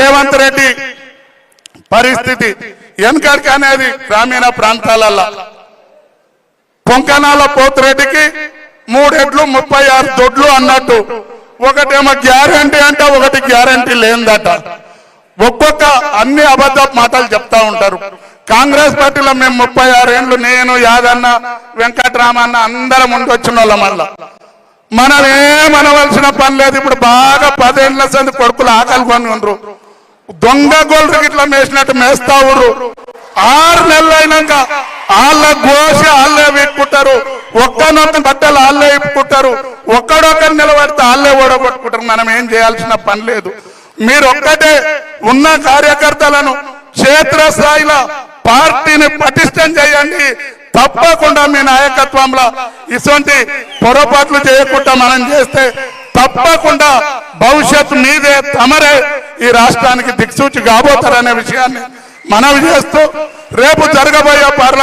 రేవంత్ రెడ్డి పరిస్థితి వెనకడికి అనేది గ్రామీణ ప్రాంతాలలో పొంకనాల పోతిరెడ్డికి మూడెడ్లు ముప్పై ఆరు దొడ్లు అన్నట్టు. ఒకటేమో గ్యారంటీ అంటే ఒకటి గ్యారంటీ లేదట ఒక్కొక్క అన్ని అబద్ధ మాటలు చెప్తా ఉంటారు. కాంగ్రెస్ పార్టీలో మేము ముప్పై ఆరేండ్లు నేను యాదన్న వెంకటరామన్న అందరం ముందు వచ్చిన వాళ్ళం మళ్ళా మనం ఏమనవలసిన పని లేదు. ఇప్పుడు బాగా పదేళ్ళ సంది కొడుకులు ఆకలి కొని ఉండరు దొంగ గోల్డ్ ఇట్లా మేసినట్టు మేస్తా ఉర్రు ఆరు నెలలు అయినాక వాళ్ళ ఘోష వాళ్ళే వీక్కుంటారు ఒక్కనొక్క బట్టలు వాళ్ళే ఇప్పుకుంటారు. ఒక్కడొక్కరు నిలబడితే వాళ్ళే ఓడగొట్టుకుంటారు. మనం ఏం చేయాల్సిన పని లేదు. మీరు ఒక్కటే ఉన్న కార్యకర్తలను క్షేత్రస్థాయిలో పార్టీని పటిష్టం చేయండి. తప్పకుండా మీ నాయకత్వంలో ఇటువంటి పొరపాట్లు చేయకుండా మనం చేస్తే తప్పకుండా భవిష్యత్తు మీదే తమరే ఈ రాష్ట్రానికి దిక్సూచి కాబోతారనే విషయాన్ని మనవి చేస్తూ రేపు జరగబోయే పార్లమెంట్